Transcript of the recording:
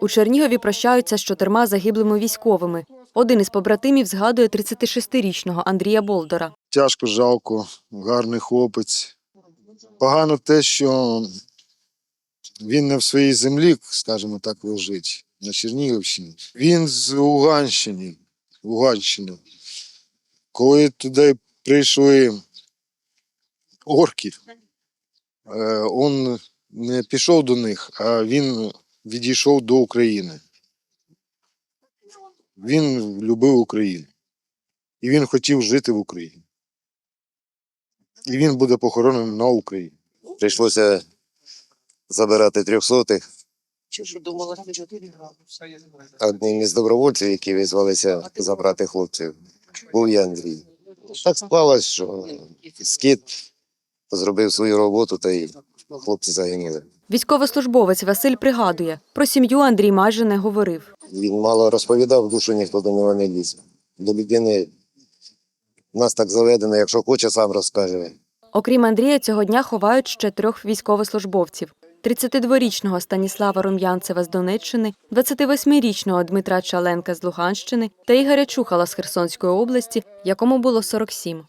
У Чернігові прощаються з чотирма загиблими військовими. Один із побратимів згадує 36-річного Андрія Болдора. Тяжко жалко, гарний хлопець. Погано те, що він не в своїй землі, скажімо так, лежить, на Чернігівщині. Він з Луганщини. Луганщини. Коли туди прийшли орки, е, він не пішов до них, а він відійшов до України. Він любив Україну. І він хотів жити в Україні. І він буде похоронений на Україні. Прийшлося забирати трьохсотих. Одним із добровольців, які визвалися забрати хлопців, був я Андрій. Так склалось, що скіт зробив свою роботу, та й хлопці загинули. Військовослужбовець Василь пригадує, про сім'ю Андрій майже не говорив. Він мало розповідав, душу ніхто до нього не ліз. До людини нас так заведено, якщо хоче, сам розкаже. Окрім Андрія, цього дня ховають ще трьох військовослужбовців: 32-річного Станіслава Рум'янцева з Донеччини, 28-річного Дмитра Чаленка з Луганщини та Ігоря Чухала з Херсонської області, якому було 47.